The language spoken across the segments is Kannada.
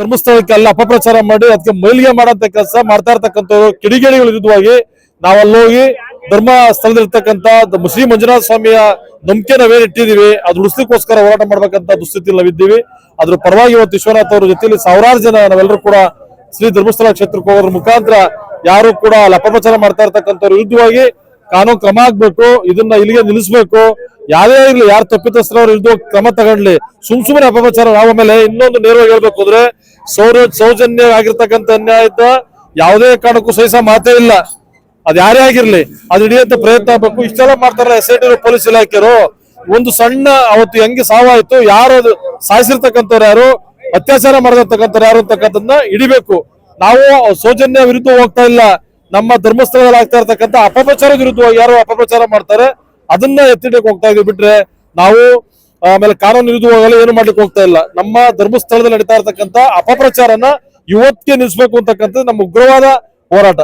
ಧರ್ಮಸ್ಥಳಕ್ಕೆ ಅಲ್ಲಿ ಅಪಪ್ರಚಾರ ಮಾಡಿ ಅದಕ್ಕೆ ಮೈಲಿಗೆ ಮಾಡಂತ ಕೆಲಸ, ಮಾಡ್ತಾ ಇರ್ತಕ್ಕಂಥವ್ರು, ಕಿಡಿಗೇಡಿಗಳ ವಿರುದ್ಧವಾಗಿ ಹೋಗಿ ಧರ್ಮ ಸ್ಥಳದಲ್ಲಿರ್ತಕ್ಕಂಥ ಶ್ರೀ ಮಂಜುನಾಥ ಸ್ವಾಮಿಯ ನಂಬಿಕೆ ನಾವೇನು ಇಟ್ಟಿದೀವಿ ಅದು ಉಳಿಸ್ಲಿಕ್ಕೋಸ್ಕರ ಹೋರಾಟ ಮಾಡ್ಬೇಕಂತ ದುಸ್ಥಿತಿ ನಾವಿದ್ದೀವಿ. ಅದ್ರ ಪರವಾಗಿ ಇವತ್ತು ವಿಶ್ವನಾಥ್ ಅವ್ರ ಜೊತೆಲಿ ಸಾವಿರಾರು ಜನ ನಾವೆಲ್ಲರೂ ಕೂಡ ಶ್ರೀ ಧರ್ಮಸ್ಥಳ ಕ್ಷೇತ್ರಕ್ಕೆ ಹೋಗೋದ್ರ ಮುಖಾಂತರ ಯಾರು ಕೂಡ ಅಲ್ಲಿ ಅಪಪ್ರಚಾರ ಮಾಡ್ತಾ ಇರ್ತಕ್ಕಂಥವ್ರ ವಿರುದ್ಧವಾಗಿ ಕಾನೂನು ಕ್ರಮ ಆಗ್ಬೇಕು, ಇದನ್ನ ಇಲ್ಲಿಗೆ ನಿಲ್ಲಿಸಬೇಕು. ಯಾರೇ ಇರ್ಲಿ, ಯಾರು ತಪ್ಪಿತಸ್ಥರವ್ರು ಇದ್ದು ಕ್ರಮ ತಗೊಂಡ್ಲಿ, ಸುಮ್ ಸುಮ್ಮನೆ ಅಪಪ್ರಚಾರ ಆಮೇಲೆ ಇನ್ನೊಂದು ನೇರವಾಗಿ ಹೇಳ್ಬೇಕು ಅಂದ್ರೆ ಸೌರ ಸೌಜನ್ಯ ಆಗಿರ್ತಕ್ಕಂಥ ಅನ್ಯಾಯದ ಯಾವುದೇ ಕಾರಣಕ್ಕೂ ಸಹಿಸ ಮಾತೇ ಇಲ್ಲ. ಅದ್ ಯಾರೇ ಆಗಿರ್ಲಿ, ಅದ್ ಹಿಡಿಯಂತ ಪ್ರಯತ್ನ ಆಗ್ಬೇಕು ಇಷ್ಟೆಲ್ಲ ಮಾಡ್ತಾರಲ್ಲ ಎಸ್ ಐ ಟಿ ಪೊಲೀಸ್ ಇಲಾಖೆಯರು ಒಂದು ಸಣ್ಣ, ಅವತ್ತು ಹೆಂಗೆ ಸಾವಾಯ್ತು, ಯಾರು ಅದು ಸಾಯಿಸಿರ್ತಕ್ಕಂಥವ್ರು ಯಾರು, ಅತ್ಯಾಚಾರ ಮಾಡಿರ್ತಕ್ಕಂಥವ್ರು ಯಾರು ಅಂತಕ್ಕಂಥದ್ದನ್ನ ಹಿಡಿಬೇಕು. ನಾವು ಸೌಜನ್ಯ ವಿರುದ್ಧ ಹೋಗ್ತಾ ಇಲ್ಲ. ನಮ್ಮ ಧರ್ಮಸ್ಥಳದಲ್ಲಿ ಆಗ್ತಾ ಇರ್ತಕ್ಕಂಥ ಅಪಪ್ರಚಾರ ವಿರುದ್ಧವಾಗಿ ಯಾರು ಅಪಪ್ರಚಾರ ಮಾಡ್ತಾರೆ ಅದನ್ನ ಎತ್ತಿಡಕ್ಕೆ ಹೋಗ್ತಾ ಇದೀವಿ. ಬಿಟ್ರೆ ನಾವು ಆಮೇಲೆ ಕಾನೂನು ವಿರುದ್ಧವಾಗಲ್ಲ ಏನು ಮಾಡ್ಲಿಕ್ಕೆ ಹೋಗ್ತಾ ಇಲ್ಲ. ನಮ್ಮ ಧರ್ಮಸ್ಥಳದಲ್ಲಿ ನಡೀತಾ ಇರತಕ್ಕಂತ ಅಪಪ್ರಚಾರನ ಇವತ್ತಿಗೆ ನಿಲ್ಸ್ಬೇಕು ಅಂತಕ್ಕಂಥದ್ದು ನಮ್ಮ ಉಗ್ರವಾದ ಹೋರಾಟ.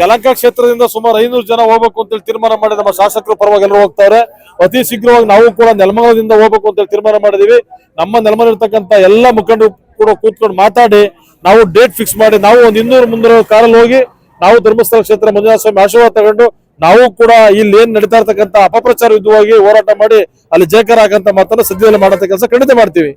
ಯಲಂಕ ಕ್ಷೇತ್ರದಿಂದ ಸುಮಾರು ಐನೂರು ಜನ ಹೋಗ್ಬೇಕು ಅಂತೇಳಿ ತೀರ್ಮಾನ ಮಾಡಿ ನಮ್ಮ ಶಾಸಕರು ಪರವಾಗಿ ಎಲ್ಲರೂ ಹೋಗ್ತಾರೆ. ಅತಿ ಶೀಘ್ರವಾಗಿ ನಾವು ಕೂಡ ನೆಲಮಂಗಲದಿಂದ ಹೋಗ್ಬೇಕು ಅಂತೇಳಿ ತೀರ್ಮಾನ ಮಾಡಿದೀವಿ. ನಮ್ಮ ನೆಲಮಂಗಲ ಇರ್ತಕ್ಕಂಥ ಎಲ್ಲ ಮುಖಂಡರು ಕೂಡ ಕೂತ್ಕೊಂಡು ಮಾತಾಡಿ, ನಾವು ಡೇಟ್ ಫಿಕ್ಸ್ ಮಾಡಿ, ನಾವು ಒಂದು ಇನ್ನೂರು ಮುನ್ನೂರು ಕಾರಲ್ಲಿ ಹೋಗಿ ನಾವು ಧರ್ಮಸ್ಥಳ ಕ್ಷೇತ್ರ ಮಂಜುನಾಥ ಸ್ವಾಮಿ ಆಶೀರ್ವಾದ ತಗೊಂಡು ನಾವು ಕೂಡ ಇಲ್ಲಿ ಏನ್ ನಡೀತಾ ಇರ್ತಕ್ಕಂಥ ಅಪಪ್ರಚಾರ ಯುದ್ಧವಾಗಿ ಹೋರಾಟ ಮಾಡಿ ಅಲ್ಲಿ ಜಯಕರ ಆಗಂತ ಮಾತನ್ನ ಸದ್ಯದಲ್ಲಿ ಮಾಡತಕ್ಕ ಕೆಲಸ ಖಂಡಿತ ಮಾಡ್ತೀವಿ.